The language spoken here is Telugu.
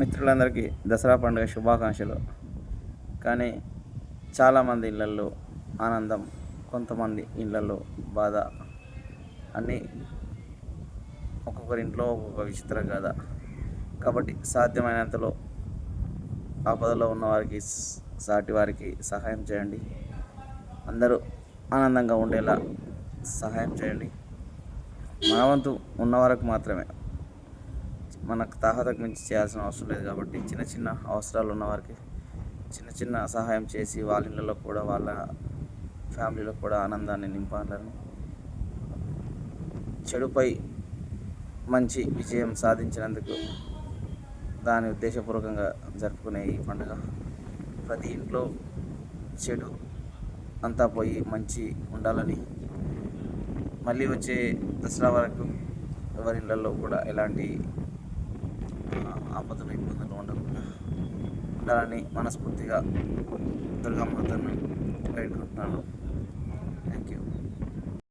మిత్రులందరికీ దసరా పండుగ శుభాకాంక్షలు. కానీ చాలామంది ఇళ్ళల్లో ఆనందం కొంతమంది ఇళ్ళల్లో బాధ. అన్నీ ఒక్కొక్కరి ఇంట్లో ఒక్కొక్క విచిత్ర కథ కాబట్టి సాధ్యమైనంతలో ఆపదలో ఉన్నవారికి సాటి వారికి సహాయం చేయండి. అందరూ ఆనందంగా ఉండేలా సహాయం చేయండి. మన వంతు ఉన్న వరకు మాత్రమే. మనకు తాహతకు మించి చేయాల్సిన అవసరం లేదు కాబట్టి చిన్న చిన్న అవసరాలు ఉన్న వారికి చిన్న చిన్న సహాయం చేసి వాళ్ళ ఇళ్ళలో కూడా వాళ్ళ ఫ్యామిలీలో కూడా ఆనందాన్ని నింపాలని చెడుపై మంచి విజయం సాధించినందుకు దాని ఉద్దేశపూర్వకంగా జరుపుకునే ఈ పండుగ. ప్రతి ఇంట్లో చెడు అంతా పోయి మంచి ఉండాలని మళ్ళీ వచ్చే దసరా వరకు ఎవరి ఇళ్ళల్లో కూడా ఎలాంటి ఆపదలు ఇబ్బందులు ఉండకుండా ఉండాలని మనస్ఫూర్తిగా దుర్గామాతను వేడుకుంటున్నాను.